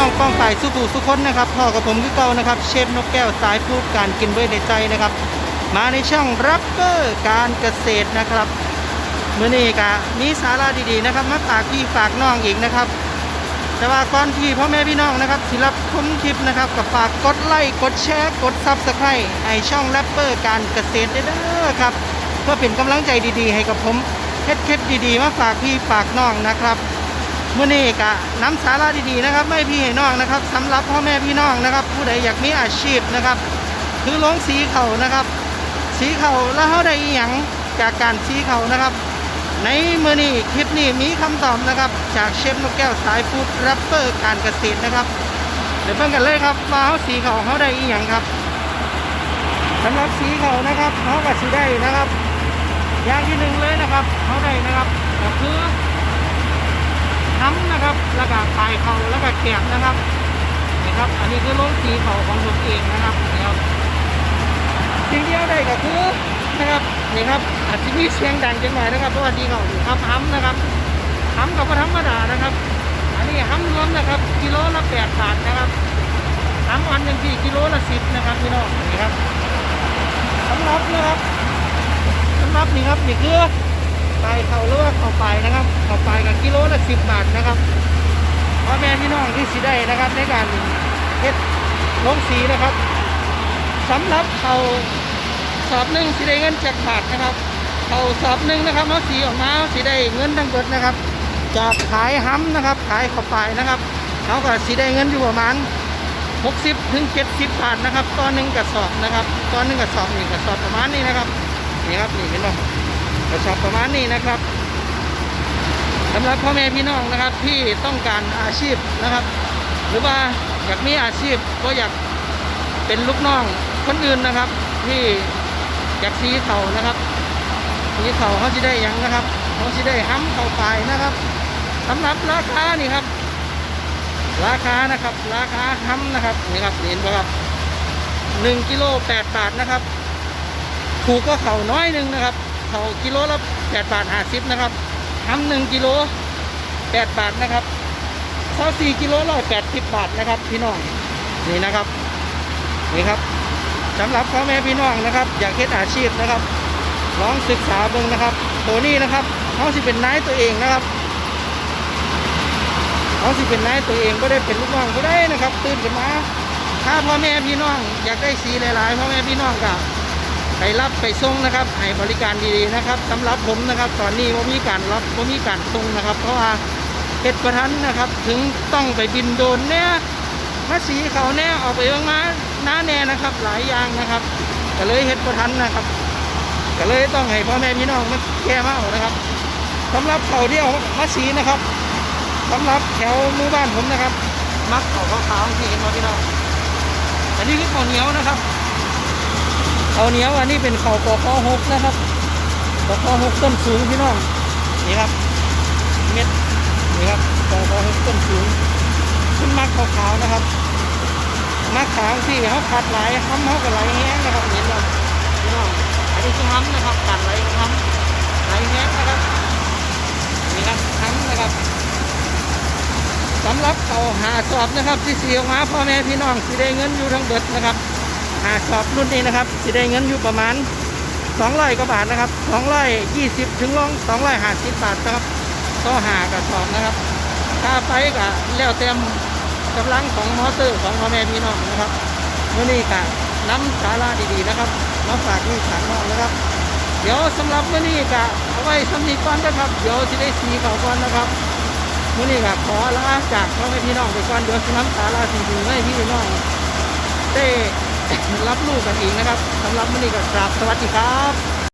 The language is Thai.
ายสุขุสุคนนะครับพ่อกับผมคือเก่านะครับ เชฟนกแก้วสายพูดการกินเว้ยในใจนะครับ มาในช่องรับเบอร์การเกษตรนะครับเมื่อนี้ก็มีสาระดีๆนะครับมาฝากพี่ฝากน้องอีกนะครับ แต่ว่าก่อนที่พ่อแม่พี่น้องนะครับที่รับชมคลิปนะครับก็ฝากกดไลค์กดแชร์กดซับสไครต์ให้ช่องแรปเปอร์การเกษตรด้วยเด้อครับเพื่อเป็นกำลังใจดีๆ ให้กับผมเฮ็ดคลิปดีๆ มาฝากพี่ฝากน้องนะครับ มื่อนี้ก็น้ำสาระดีๆนะครับ ไม่พี่ให้น้องนะครับสำหรับพ่อแม่พี่น้องนะครับ ผู้ใดอยากมีอาชีพนะครับ คือลงสีเขานะครับ สีเขาแล้วเขาได้อหยังจากการสีเขานะครับ ในมือนี้คลิปนี้มีคำตอบนะครับ จากเชฟนกแก้วสายฟูดแรปเปอร์การเกษตรนะครับเดี๋ยวเพิ่งกันเลยครับว่าเขาสีเขาเขาได้อีหยังครับสำหรับสีเขานะครับเขาก็สีได้นะครับ อย่างที่หนึ่งเลยนะครับเขาได้นะครับก็คือ น้ำนะครับแล้วก็ปลายเขาแล้วก็แกบนะครับนี่ครับ อันนี้คือลงสีเขาของผมเองนะครับนี่ครับสิ่งที่เราได้ก็คือนะครับนี่ครับอาจจะมีเสียงดังจังหน่อยนะครับเพราะว่าดีเขาอยู่ครับห้ำนะครับห้ำกับธรรมดานะครับ อันนี้ห้ำรวมนะครับ กิโลละแปดบาทนะครับห้ำอันหนึ่งที่กิโลละสิบนะครับพี่น้องนี่ครับสำหรับนะครับสำหรับนี่ครับนี่คือ ไปเขาหรือว่าเขาไปนะครับเขาไปกับกิโลละสิบบาทนะครับพ่อแม่พี่น้องที่สิได้นะครับ ในการเฮ็ดลงสีนะครับสำหรับเขาสอบหนึ่งสีได้เงินจากบาทนะครับเขาสอบหนึ่งนะครับเขาสีออกมาสีได้เงินทั้งหมดนะครับ จากขายห้ำนะครับ ขายเข้าวปนะครับเขาก็สีได้เงินอยู่ประมาณ60ถึง70บาทนะครับตอนหนึ่งกระสอบนะครับตอนหนึ่งกระสอบหนี่งกระสอบประมาณนี้นะครับนี่ครับนี่เห็นไหม กระสอบประมาณนี้นะครับสำหรับพ่อแม่พี่น้องนะครับที่ต้องการอาชีพนะครับ หรือว่าอยากมีอาชีพก็อยากเป็นลูกน้องคนอื่นนะครับ ที่อยากซีเขานะครับซีเขาเขาจะได้ยังนะครับเขาจะได้ห้ำเขาไปนะครับสำหรับราคานี่ครับ ราคานะครับ ราคาห้ำนะครับนี่ครับเห็นปะครับหนึ่งกิโลแปดบาทนะครับ ถูกก็เขาน้อยหนึ่งนะครับ เขากิโลละแปดบาทห้าสิบนะครับห้ำหนึ่งกิโลแปดบาทนะครับเขาสี่กิโลร้อยแปดสิบบาทนะครับ พี่น้องนี่นะครับนี่ครับสำหรับพ่อแม่พี่น้องนะครับ อยากเฮ็ดอาชีพนะครับลองศึกษาเบิ่งนะครับ ตัวนี้นะครับเขาสิเป็นนายตัวเองนะครับเขาสิเป็นนายตัวเองก็ได้เป็นลูกน้องก็ได้นะครับ ตื่นขึ้นมาถ้าพ่อแม่พี่น้องอยากได้สีหลายๆพ่อแม่พี่น้องก็ ไปรับไปส่งนะครับให้บริการดีๆนะครับสำหรับผมนะครับ ตอนนี้ว่ามีการรับว่ามีการส่งนะครับ เพราะว่าเฮ็ดประทันนะครับ ถึงต้องไปบินโดนเนี่ยมาสีเขาแน่ออกไปเบิ่งมาหน้าแน่นะครับ หลายอย่างนะครับก็เลยเฮ็ดบ่ทันนะครับก็เลยต้องให้พ่อแม่พี่น้องมาแก้มาเอานะครับสำหรับเขาเดียวมาสีนะครับสำหรับแถวหมู่บ้านผมนะครับ มักเขาขาวๆที่เห็นมาพี่น้องอันนี้คือข้าวเหนียวนะครับ ข้าวเหนียวอันนี้เป็นข้าวปอคอหกนะครับปอคอหกต้นสูงพี่น้องนี่ครับเม็ดนี่ครับปอคอหกต้นสูงขึ้นมักขาวๆนะครับมักขาวที่เขาขัดไหลห้ำเขาก็ไหลแห้งนะครับเห็นไหมพี่น้องอันนี้คือห้ำนะครับขัดไหลห้ำไหลแห้งนะครับนี่ครับห้ำนะครับสำหรับเขาหาสอบนะครับที่สีออกมาพ่อแม่พี่น้องสิได้เงินอยู่ทั้งเบิดนะครับ หาสอบรุ่นนี้นะครับสิได้เงินอยู่ประมาณ200กว่าบาทนะครับ220ถึงลง250บาทนะครับต่อหากระสอบนะครับค่าไฟก็แล้วเต็มกำลังของมอเตอร์ของพ่อแม่พี่น้องนะครับเมื่อนี้ก็น้ำสาระดีๆนะครับมาฝากนี่ฝากน้องนะครับ เดี๋ยวสำหรับเมื่อนี้ก็เอาไว้สำนีก่อนนะครับ เดี๋ยวจะได้สีเขาก่อนนะครับเมื่อนี้ก็ขอลาจากพ่อแม่พี่น้องไปก่อนเดี๋ยวน้ำสาระดีๆให้พี่น้องได้ รับลูกกันอีกนะครับสำหรับวันนี้ก็กราบสวัสดีครับ